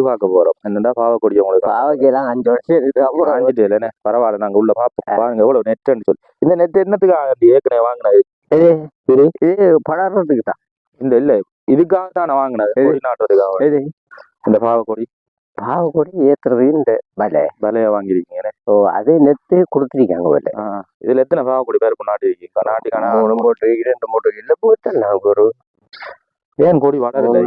இது பார்க்க போறோம். என்னடா பாவக்கொடி உங்களுக்கு? பாவக்கெல்லாம் அஞ்சு வருஷம் இருக்கு அப்புறம் காஞ்சிட்டு இல்லைண்ணே. பரவாயில்ல நாங்க உள்ள பாப்போம். பாருங்க எவ்வளவு நெட்டுன்னு சொல்லி. இந்த நெட் என்னத்துக்கு ஏற்கனவே வாங்கினது? இது இது? படறதுக்கு தான். இந்த இல்ல இதுக்காக தான் நான் வாங்கினது நாட்டுறதுக்காக இது. இந்த பாவக்கொடி பாவக்கொடி ஏத்துறது இந்த வலை. விலைய வாங்கிருக்கீங்க ஓ அது நெத்து கொடுத்துருக்காங்க வலை. இதுல எத்தனை பாவக்கொடி பேருக்கு நாட்டிருக்கீங்க நாட்டிக்கான மூணு போட்டு ரெண்டு போட்டு இல்ல போட்டு நாங்க ஒரு ஏன் கொடி வளரல?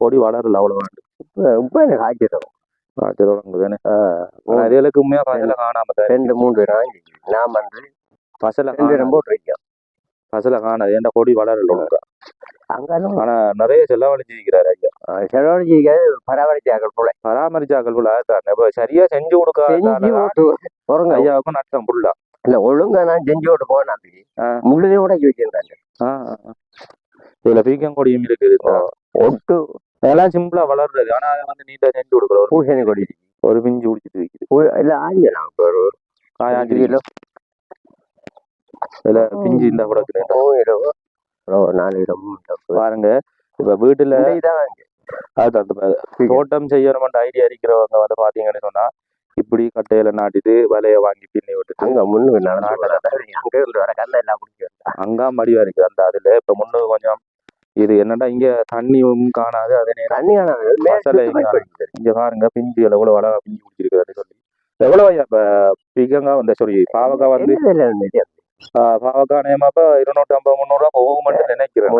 கொடி வளரல அவ்வளவு. இப்ப இப்ப எனக்கு ஆக்கிட்டோம் வாங்குதானே இதுகளுக்கு உண்மையா பசல காணாம தான்? ரெண்டு மூணு வாங்கி நான் வந்து பசல ரெண்டு காணாது. ரெண்டு போட்டிருக்கேன் பசல காணாது. ஏன்டா கொடி வளரல ஒழுங்கா. அங்காலும் ஆனா நிறைய செலவழிச்சிருக்கிறாரு ஐயா. செலவழிச்சிக்க பராமரிச்சாக்கள் போல. பராமரிச்சாக்கள் போல அதுதான் இப்ப சரியா செஞ்சு போறங்க ஐயாவுக்கும் நட்டம் புல்லா. இல்ல ஒழுங்கா நான் செஞ்சு ஓட்டு போனேன். முள்ளுதையும் உடக்கி வச்சிருந்தாங்க. இதுல பீக்கம் கொடியும் இருக்குது ஒட்டு. அதெல்லாம் சிம்பிளா வளர்றது. ஆனா அதை வந்து நீட்டா செஞ்சு கொடுக்குற ஒரு பூசணி கொடி ஒரு பிஞ்சு குடிச்சிட்டு இருக்குது இல்ல ஆஞ்சலாம் ஒரு காயாஞ்சி கிலோ இதுல பிஞ்சு இந்த கூட நாலு பாருங்க. இப்ப வீட்டுல இந்த இதான் அது அந்த ப- தோட்டம் செய்யணும்ன்ற ஐடியா இருக்கிறவங்க வந்து பாத்தீங்கன்னு சொன்னா இப்படி கட்டையில நாட்டிட்டு வலைய வாங்கி பின்னி விட்டுட்டு அங்க வராத. அங்க இருந்து வர கல்ல எல்லாம் பிடிக்கும் அங்கா இருக்கு. அந்த அதுல இப்ப முன்னு கொஞ்சம் இது என்னடா இங்க தண்ணியும் காணாது அதே நேரம் தண்ணி காணாது. இங்க பாருங்க பிஞ்சு எவ்வளவு அழகா பிஞ்சு குடிச்சிருக்காரு சொல்லி. எவ்வளவு இப்ப பீக்கங்காய் வந்து சாரி பாவக்காய் வந்து பாவக்காய் நேமாப்ப இருநூத்தி ஐம்பது முந்நூறு ரூபா போகும் மட்டும் நினைக்கிறேன்.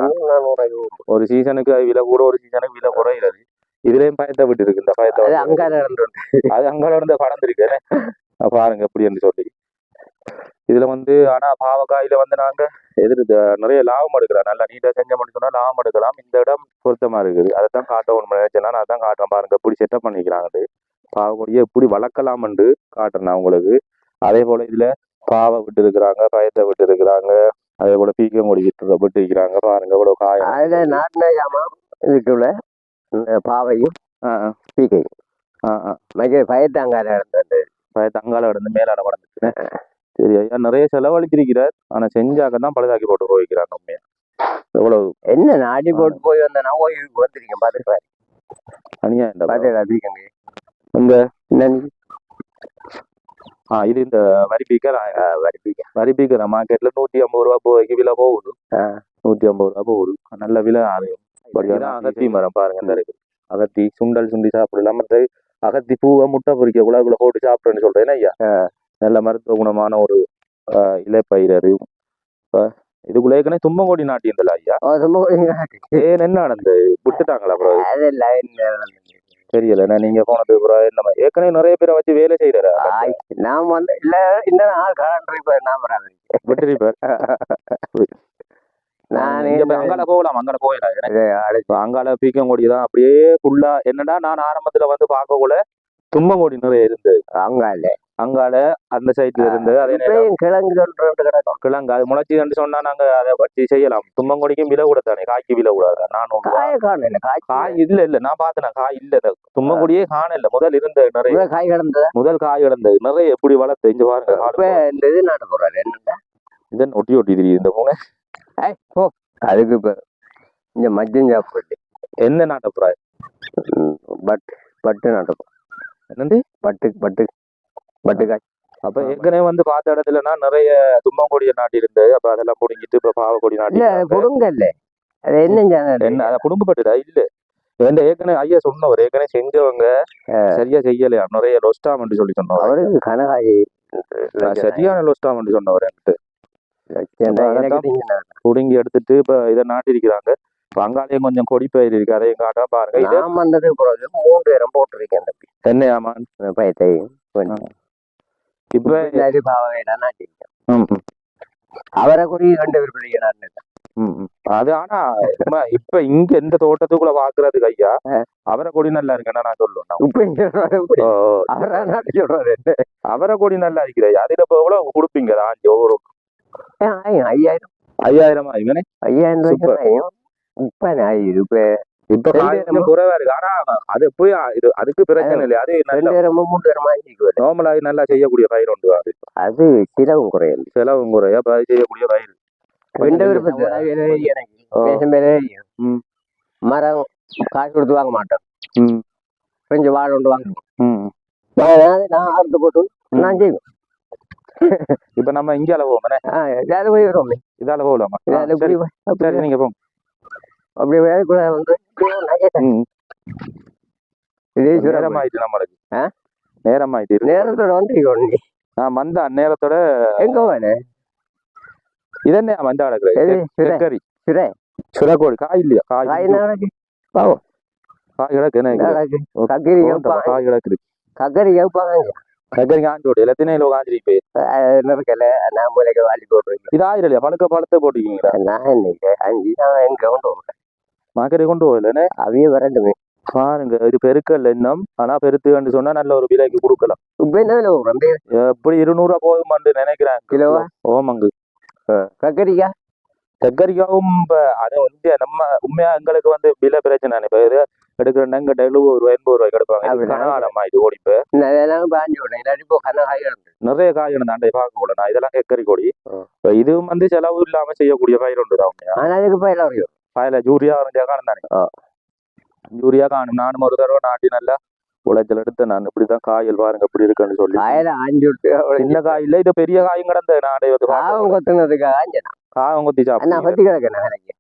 ஒரு சீசனுக்கு விலை கூட ஒரு சீசனுக்கு விலை குறையிறது. இதுலயும் பயத்தை விட்டு இருக்கு இந்த பயத்தை அது வந்து- அங்க நடந்து அது அங்க இருந்து படர்ந்துருக்கு பாருங்க எப்படி என்று சொல்லி. இதுல வந்து ஆனா பாவக்காயில வந்து நாங்க எதிர் நிறைய லாபம் எடுக்கலாம் நல்லா நீட்டா செஞ்ச மட்டும் சொன்னா லாபம் எடுக்கலாம். இந்த இடம் பொருத்தமா இருக்குது. அதை தான் காட்டணும் நினைச்சேன்னா நான் தான் காட்டுறேன் பாருங்க. எப்படி செட்டப் பண்ணிக்கிறாங்க பாவக்கொடியை எப்படி வளர்க்கலாம்னு காட்டுறேன் நான் உங்களுக்கு. அதே போல இதுல பாவை விட்டு இருக்கிறாங்க பயத்தை விட்டு இருக்கிறாங்க. அதே போல பீக்கங்கொடி விட்டு விட்டு இருக்கிறாங்க. பாருங்க இவ்வளவு காயம். அதுல நாட்டின ஜாமான் பாவையும் பீக்கையும் ஆ, ஆ. மற்ற பயத்தாங்கார நடந்தது பயத்தை அங்கால கிடந்து மேலால வளர்ந்துச்சு சரி ஐயா நிறைய செலவழிச்சிருக்கிறார். ஆனா செஞ்சாக்க தான் பழுதாக்கி போட்டு போய்க்கிறாங்க உண்மையா? எவ்வளவு? என்ன நாடி போட்டு போய் வந்த நான் ஓய்வுக்கு வந்திருக்கேன் பாத்துக்கிறேன் அநியா இந்த பாத்துக்கிறேன் பீக்கங்க இந்த என்ன ஆ இது இந்த வரி பீக்கர் வரி பீக்கர் வரி பீக்கர் மார்க்கெட்ல நூத்தி ஐம்பது ரூபா போய்க்கு விலை போகுது. நூத்தி ஐம்பது ரூபா போகுது. நல்ல விலை ஆகும் அகத்தி மரம் பாருங்க இந்த இருக்கு. அகத்தி சுண்டல் சுண்டி சாப்பிடலாம். மற்ற அகத்தி பூவை முட்டை பொரிக்க உலகுல போட்டு சாப்பிடுறேன்னு சொல்றேன் ஐயா? நல்ல மருத்துவ குணமான ஒரு இலைப்பயிர் ஆ, இதுக்குள்ள ஏற்கனவே தும்பங்கோடி நாட்டியந்தல ஐயா. ஏன் என்ன நடந்தது? விட்டுட்டாங்களா அப்புறம் தெரியல. நீங்க போனது அப்புறம் என்ன ஏற்கனவே நிறைய பேரை வச்சு வேலை செய்யற நான் வந்து இல்ல இந்த ஆள் நான் வராது. விட்டுருப்பார். அங்கால போகலாம் அங்கால போயிடலாம் அங்கால பீக்கங்கொடி தான் அப்படியே ஃபுல்லா என்னடா நான் ஆரம்பத்துல வந்து பார்க்கக்குள்ள தும்பங்கொடி நிறைய இருந்தது. அங்க இல்ல அங்கால அந்த சைட்ல இருந்து அதே கிழங்கு கிழங்கு அது முளைச்சின்னு சொன்னா நாங்க அதை வச்சு செய்யலாம். தும்பங்கொடிக்கும் விலை கூட தானே காய்க்கு விலை கூடாது ரூபா. காய காணல காய் காய் இல்ல இல்ல நான் பார்த்தேன் காய் இல்ல. தும்பங்கொடியே காணல முதல் இருந்த நிறைய. காய் கிடந்தது முதல் காய் கிடந்தது நிறைய எப்படி வளர்த்து இங்க பாருங்க இந்த இது நாட்டு போறாரு என்ன இதன் ஒட்டி ஒட்டி தெரியுது இந்த பூனை. போ. அதுக்கு இப்ப இந்த மஜ்ஜம் சாப்பிட்டு என்ன நாட்டப்புறா பட் பட்டு நாட்டு என்னது? பட்டு பட்டு பட்டு காய் அப்ப ஏற்கனவே வந்து பார்த்த இடத்துலனா நிறைய தும்பங்கொடியை நாட்டி இருந்தது அப்ப அதெல்லாம் புடுங்கிட்டு இப்ப பாவக்கொடி நாட்டி இல்ல அது கொடுங்க இல்ல அது என்ன? என்ன அதை குடும்பப்பட்டுடா இல்ல. எந்த ஏற்கனவே ஐயா சொன்னவர் ஏற்கனவே செஞ்சவங்க சரியா செய்யலையா? நிறைய லொஸ்டாமன்னு சொல்லி சொன்னவர். அவருக்கு கனகாய். சரியான லொஸ்டாமன்னு சொன்னவர் என்கிட்ட. புடுங்கி எடுத்துட்டு இப்ப இதை நாட்டிருக்கிறாங்க அங்காலையும் கொஞ்சம் கொடி பயிர் இருக்கு அதையும் காட்டா பாருங்க. நான் வந்ததுக்கு பிறகு மூன்று இடம் போட்டிருக்கேன் தம்பி. என்னையாமா பயத்தை இப்ப பின்னாடி பாவகையில நாட்டிருக்கேன் ம், ம், அவரை குறி நான் ம், ம். அது ஆனா இப்ப இங்க இந்த தோட்டத்துக்குள்ள பாக்குறதுக்கு ஐயா. அவரை கொடி நல்லா இருக்குன்னா நான் சொல்லுவேன் இப்ப. அவரா சொல்றாரு? அவரை கொடி நல்லா இருக்கிற அதுல இப்ப எவ்வளவு கொடுப்பீங்க? ஆஞ்சி ஒவ்வொரு ஐயாயிரம். ஐயாயிரமா ஐயாயிரம். ரூபாய்க்கு இப்ப நான் இது இப்ப குறைவா இருக்கு. ஆனா அது போய் இது அதுக்கு பிரச்சனை இல்லை. அது மூன்றாயிரமா ஆஞ்சிக்கு வருது நார்மலாக நல்லா செய்யக்கூடிய பயிர் உண்டு அது. அது சிலவும் குறையல செலவும் குறையா அப்ப அது செய்யக்கூடிய பயிர். பேரே. மரம் காசு கொடுத்து வாங்க மாட்டோம். கொஞ்சம் வாழை கொண்டு வாங்க. ம். வாங்கினா நான் அறுத்து போட்டு நான் செய்வேன். இப்ப நம்ம இங்க போய் வரும். இதால போகலாமா? சரி. நீங்க போங்க. அப்படி வேலைக்குள்ள வந்து நேரம் ஆயிட்டு நம்மளுக்கு ஆ? நேரம் ஆயிட்டு நேரத்தோட வந்து நீ நான் வந்த அந்நேரத்தோட எங்க வேலை இதென்ன எது? கிடக்குறது தெக்கரி சுரே. சுரக்கோடி காய் இல்லையா? காய் காய் பாவம். காய் கிடக்கு கக்கரி காய் கிடக்குது கக்கரி கேட்பாங்க தெக்கரி காஞ்சோடு. எல்லாத்தையும் கிலோ காஞ்சிருக்கு நடக்கல நான் மூலைக்கு வாலி போட்டுருக்கேன் இது ஆயிரம் இல்லையா? பழுக்க பழத்தை போட்டுக்கீங்களா நான் இன்னைக்கு அஞ்சு நான் எங்க கொண்டு போகிறேன் மார்க்கெட்டை கொண்டு போகலன்னு அவையே வரட்டுமே பாருங்க இது பெருக்கல் இன்னும். ஆனா பெருத்துன்னு சொன்னா நல்ல ஒரு விலைக்கு கொடுக்கலாம். இப்போ என்ன விலை ரொம்ப எப்படி இருநூறுவா போகுமான்னு நினைக்கிறேன். கிலோவா ஓமங்கு கக்கரிக்கா தெக்கரிக்காவும் இப்ப அது வந்து நம்ம உண்மையா எங்களுக்கு வந்து விலை பிரச்சனை இப்ப இது எடுக்கிறேன்னா இங்க எழுபது ரூபாய் எண்பது ரூபாய் கிடைப்பாங்க? கனகாலமா இது ஓடி இப்ப. நான் பாஞ்சு விட்டேன் இல்லாட்டி இப்போ கண்ண காய் கிடந்து நிறைய காய் தாண்டை பார்க்க கூட நான் இதெல்லாம் கெக்கரி கொடி இதுவும் வந்து செலவு இல்லாம செய்யக்கூடிய பயிர் ஒன்று தான் ஆனால் அதுக்கு போய் எல்லாம் வரையும் பயல ஜூரியா வரைஞ்சா காணும் நானும் ஒரு தடவை நாட்டி நல்லா உழைச்சல் நான் இப்படிதான் காயல் பாருங்க இப்படி இருக்குன்னு சொல்லி காயில ஆஞ்சு விட்டு சின்ன இது பெரிய காயும் கிடந்த நாடை ஆஞ்சனா காயம் கொத்தி எனக்கு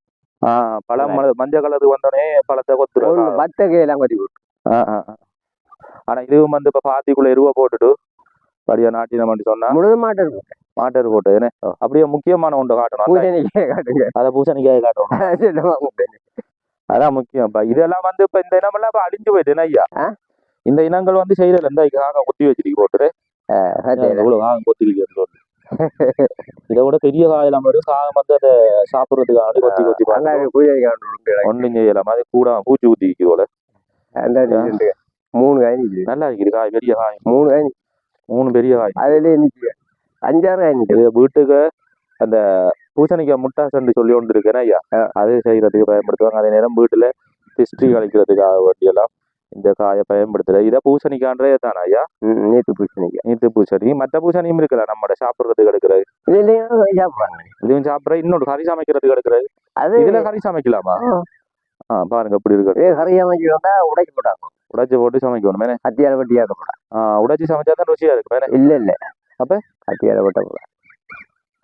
பழம் மஞ்சள் கலருக்கு வந்தோடனே பழத்தை கொத்துரும் பத்த கையெல்லாம் கொத்தி ஆ. ஆனா இதுவும் வந்து இப்ப பாத்திக்குள்ள எருவ போட்டுட்டு படியா நாட்டினம் சொன்னா முழுது இருக்கு மாட்டர் போட்டு என்ன அப்படியே முக்கியமான ஒன்று காட்டணும். பூசணிக்காய் காட்டுங்க. அதை பூசணிக்காய் காட்டணும். அதான் முக்கியம். இப்ப இதெல்லாம் வந்து இப்ப இந்த இனமெல்லாம் இப்ப அழிஞ்சு போயிட்டு ஐயா? இந்த இனங்கள் வந்து செய்யல இந்த காகம் குத்தி வச்சிருக்கு போட்டு சரி. இவ்வளவு காகம் கொத்திருக்கு சொல்லு இதை விட பெரிய காயெல்லாம் வரும். காகம் வந்து அதை சாப்பிடுறதுக்காக கொத்தி கொத்தி. ஒன்றும் செய்யலாம் அது கூட பூச்சி ஊத்திக்கு போல. அந்த ரெண்டு. மூணு காய். நல்லா இருக்குது. காய் பெரிய காய். மூணு காய். மூணு பெரிய காய். அதுலயே நிக்குது. நிக்குது இது வீட்டுக்கு அந்த பூசணிக்காய் முட்டாசன்னு சொல்லி ஒன்று இருக்கேன் ஐயா. அது செய்யறதுக்கு பயன்படுத்துவாங்க. அதே நேரம் வீட்டுல ஹிஸ்டரி கழிக்கிறதுக்காக வேண்டியெல்லாம் இந்த காயை பயன்படுத்துற இதை பூசணிக்கான்றே தானே ஐயா? நேத்து பூசணிக்காய். நீத்து பூசணி. மற்ற பூசணியும் இருக்கலாம் நம்மட சாப்பிடுறதுக்கு எடுக்கிறது இதுலயும் சாப்பிடுற? இன்னொரு கறி சமைக்கிறதுக்கு எடுக்கிறது அது இதுல கறி சமைக்கலாமா? ஆ. பாருங்க இப்படி இருக்கு. வச்சு வந்தா உடைச்சு போட்டாங்க உடைச்சு போட்டு சமைக்கணும். வட்டியாக போட்டாங்க ஆ உடைச்சு சமைச்சா தான் ருசியா இருக்கு. மேனே. இல்ல இல்ல. அப்ப? அத்தியால போட்ட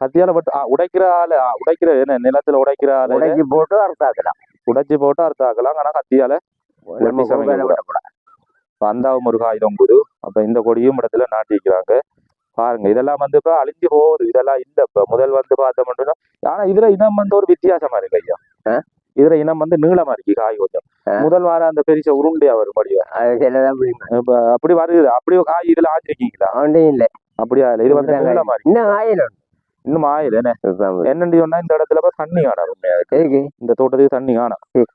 கத்தியால பட்டு ஆ, உடைக்கிற ஆளு உடைக்கிற என்ன நிலத்துல உடைக்கிற ஆளு. உடைச்சு போட்டு அறுத்தாக்கலாம். உடைச்சு போட்டு அறுத்தாக்கலாம். ஆனா கத்தியால வெட்டி சமைக்க குறுக்கால கூடாது. வெட்டக்கூடாது. இப்ப அந்தாவும் ஒரு காய் தொங்குது அப்ப இந்த கொடியும் இடத்துல நாட்டி வைக்கிறாங்க பாருங்க இதெல்லாம் வந்து இப்ப அழிஞ்சு போகுது. இதெல்லாம் இல்ல. இப்ப முதல் வந்து பார்த்தோம்னா ஆனா இதுல இனம் வந்து ஒரு வித்தியாசமா இருக்கு ஐயா? இதுல இனம் வந்து நீளமா இருக்கு காய் கொஞ்சம். முதல் வாரம் அந்த பெரிய உருண்டையா வரும் இப்ப அப்படி வருது. அப்படி காய் இதுல ஆச்சிருக்கீங்களா இல்ல. அப்படியா? இல்ல இது வந்து இன்னும் ஆயிரம். இன்னும் ஆயில என்ன? என்னன்னு சொன்னா இந்த இடத்துல இப்ப தண்ணி. எதுக்கு? இந்த தோட்டத்துக்கு தண்ணி காணாம் ம்.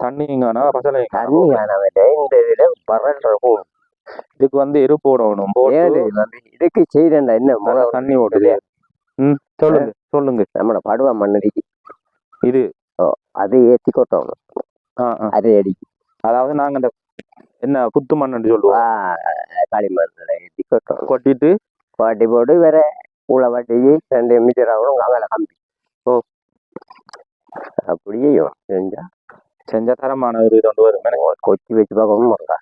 தண்ணியும் காணா பசலையும் தண்ணி காணாம் இந்த இதுல பரல் போகும். இதுக்கு வந்து எரு போடணும். இதுக்கு செய்யறா என்ன தண்ணி ஓடுது ம் சொல்லுங்க சொல்லுங்க. நம்மளோட படுவா மண்ணடிக்கு இது. அதை ஏத்தி கொட்டணும். அதை அடிக்கு அதாவது நாங்க இந்த என்ன புத்து மண்ணுன்னு சொல்லுவோம். களிமண்ணில் ஏத்தி கொட்டணும். கொட்டிட்டு பாட்டி போட்டு வேற உள்ள வாட்டி ரெண்டு மீட்டர் ஆகணும் அங்கே கம்பி ஓ. அப்படியே செஞ்சா. செஞ்ச தரமான ஒரு இது கொண்டு வரும். எனக்கு கொச்சி வச்சு பார்க்கணும் இருக்கா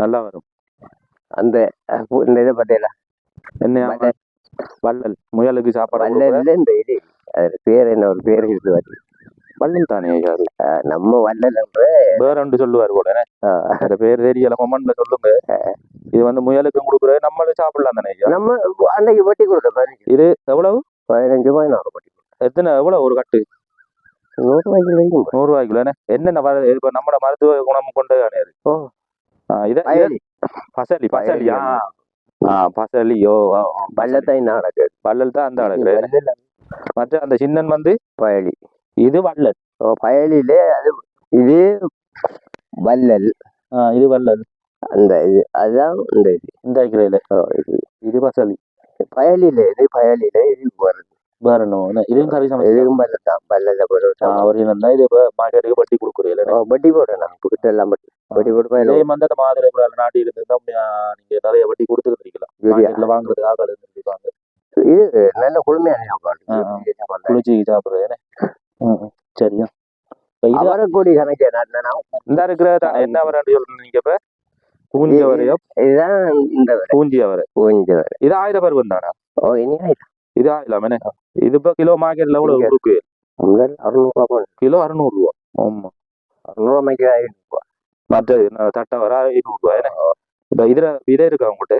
நல்லா வரும். அந்த இந்த இதை பார்த்தீங்களா என்ன வள்ளல். வள்ளல். முயலுக்கு சாப்பாடு வள்ளல்ல இந்த இது. அது பேர் என்ன ஒரு பேர் இருக்கு பாத்தி. வள்ளல் தானே நம்ம வள்ளல் வேற ஒன்று சொல்லுவார் கூட பேர் தெரியல. கொமன்ல சொல்லுங்க. இது வந்து முயலுக்கு கொடுக்குற நம்மளும் சாப்பிடலாம் தானே நம்ம அன்னைக்கு வட்டி கொடுத்த பாரு இது எவ்வளவு? பதினஞ்சு ரூபாய் நான் வட்டி எத்தனை? எவ்வளவு ஒரு கட்டு? நூறு ரூபாய்க்கு வைக்கும் நூறு ரூபாய்க்குள்ள என்ன? என்னென்ன இப்ப நம்மட மருத்துவ குணம் கொண்டு தானே இது? பசலி பசலி ஆ. ஆ ஆ, வள்ளத்தை நாடக்கு வள்ளல் தான் அந்த அடக்குற மற்ற அந்த சின்னன் வந்து? பயலி. இது வள்ளல். ஓ பயலிலே அது இது வள்ளல். ஆ, இது வள்ளல். அந்த இது அதுதான் இந்த இது. இந்த கிரையில இது. இது பசலி. பயலில இது பயலில இது வருது என்ன இதுவும் கறி சமைச்சு இதுவும் பல்லல் தான் பல்லல போட்டு அவர் என்ன இது மார்க்கெட்டுக்கு பட்டி கொடுக்குறீங்க வட்டி போட்டேன் புக்கிட்ட எல்லாம் பட்டி வட்டி போட்டு இதே பயல வந்து அந்த மாதிரி கூட நாட்டி இருந்திருந்தா உண்மையா நீங்க நிறைய வட்டி கொடுத்துருக்கீங்களா யூரியா மார்க்கெட்ல வாங்குறதுக்கு ஆக்கள் இருந்திருப்பாங்க இது நல்ல குளுமையான. சாப்பாடு குளிச்சு சாப்பிடுறது என்ன? சரியா. அவரை கோடி கணக்கு நான் இந்த இருக்கிற என்ன வரேன்னு சொல்றீங்க நீங்க இப்ப? பூஞ்சி அவரையோ இதுதான் இந்த பூஞ்சி அவரை பூஞ்சி வரை இது ஆயிரம் பருவம் தானா ஓ இனி இது ஆயிரம் என்ன? இது இப்போ கிலோ மார்க்கெட்ல எவ்வளவு. இருக்கு அறுநூறுவா கிலோ அறுநூறு ரூபா ஆமா. அறுநூறுவா மைக்கு ஆயிரம் மற்றது நான் தட்டை வர ஐநூறு ரூபாய் என்ன இப்போ இதுல இதே இருக்கா உங்கள்கிட்ட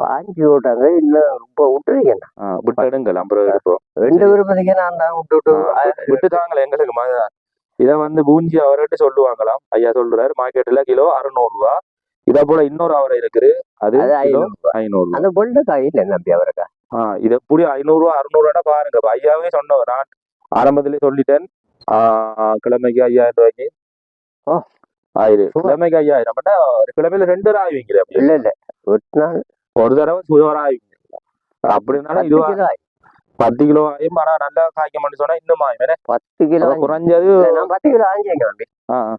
வாங்கி விட்டாங்க இன்னும் ரொம்ப விட்டுருக்கேன் ஆ, விட்டு எடுங்கள் அப்புறம் எடுப்போம். ரெண்டு விருப்பத்துக்கே நான் தான் விட்டு விட்டு ஆ, விட்டு- விட்டு தாங்களே எங்களுக்கு இத வந்து பூஞ்சி அவர்கிட்ட சொல்லுவாங்களாம். ஐயா சொல்றாரு மார்க்கெட்ல கிலோ அறுநூறு ரூபா இதே போல இன்னொரு அவரை இருக்குது. அது ஐநூறு. அந்த பொண்ணுக்காய் இல்லை நம்பி அவருக்கா. ஆ இது எப்படி ஐநூறு ரூபா அறுநூறு ரூபா பாருங்க ஐயாவே சொன்னவர். நான் ஆரம்பத்திலே சொல்லிட்டேன். ஆ, கிழமைக்கு ஐயாயிரம் ரூபாய்க்கு. ஓ. ஆயிரம் கிழமைக்கு ஐயாயிரம். கிழமையில ரெண்டு ரூபா ஆய்வீங்க அப்படி? இல்ல இல்ல. ஒரு நாள். ஒரு தடவை சுயவரா ஆய்வீங்க. அப்படின்னாலும் பத்து இதுவா கிலோ ஆயி- பத்து கிலோ ஆயும் ஆனா நல்லா காய்க்க சொன்னா இன்னும் ஆயும். பத்து கிலோ குறைஞ்சது பத்து கிலோ ஆஞ்சிங்க நம்பி ஆ,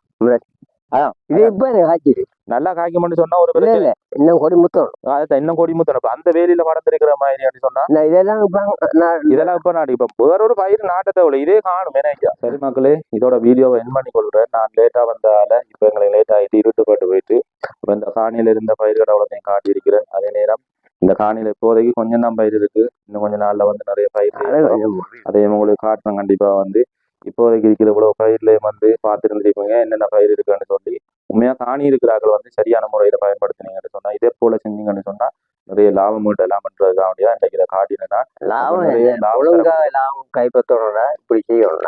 ஆ. இது இப்ப எனக்கு நல்லா காய்க்க மாட்டேன்னு சொன்னா ஒரு இல்ல இன்னும் கொடி முத்தம். அதான் இன்னும் கொடி முத்தணும் அந்த வேலியில படர்ந்திருக்கிற மாதிரி அப்படி சொன்னா இதெல்லாம் இதெல்லாம் இப்ப நான் இப்ப வேற ஒரு பயிர் நாட்டத்தை விட இதே காணும். எனக்கு சரி மக்களே இதோட வீடியோவை என் பண்ணி கொள்றேன் நான் லேட்டா வந்தால இப்ப எங்களுக்கு லேட் ஆயிட்டு இருட்டுப்பட்டு போயிட்டு இப்ப இந்த காணியில இருந்த பயிர்கள் அவ்வளோத்தையும் காட்டி இருக்கிறேன் அதே நேரம் இந்த காணியில இப்போதைக்கு கொஞ்சம் தான் பயிர் இருக்கு. இன்னும் கொஞ்ச நாள்ல வந்து நிறைய பயிர். கொஞ்சம். அதையும் உங்களுக்கு காட்டுறேன். கண்டிப்பா வந்து இப்போதைக்கு இருக்கிற இவ்வளவு பயிர்லயும் வந்து பார்த்துருந்துருப்பீங்க. என்னென்ன பயிர் இருக்குன்னு சொல்லி உண்மையா காணி இருக்கிறார்கள் வந்து சரியான முறையில பயன்படுத்தினீங்கன்னு சொன்னா இதே போல செஞ்சீங்கன்னு சொன்னா நிறைய லாபம் எல்லாம் பண்றதுக்காக வேண்டியதான் இன்றைக்கு இதை காட்டினேன்னா லாபம் நிறைய. லாபம் கைப்பற்றணும்னா இப்படி செய்யணும்.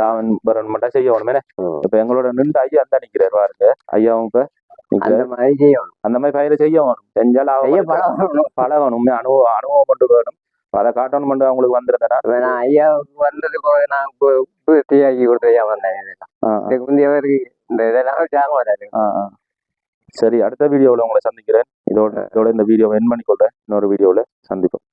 லாபம் மட்டும் செய்யணும் ம். இப்ப எங்களோட நின்று ஐயா அந்த நிக்கிறார் பாருங்க ஐயாவும் இப்ப. அந்த மாதிரி செய்யணும் அந்த மாதிரி பயிரை செய்யணும் செஞ்சா லாபம். பழகணும் பழகணும் அனுபவம் அனுபவம் கொண்டு வேணும் அதை காட்டணும் மட்டும் அவங்களுக்கு வந்திருந்தேன்னா நான் ஐயா வந்தது நான் இப்போ இப்போ தீயாக்கி கொடுத்து ஐயா வந்தேன் இதுக்கு முந்தையவருக்கு இந்த இதெல்லாம் ஜாங்க வராது ஆ, ஆ. சரி அடுத்த வீடியோவில் உங்களை சந்திக்கிறேன். இதோட இதோட இந்த வீடியோவை என் பண்ணி இன்னொரு வீடியோவில் சந்திப்போம்.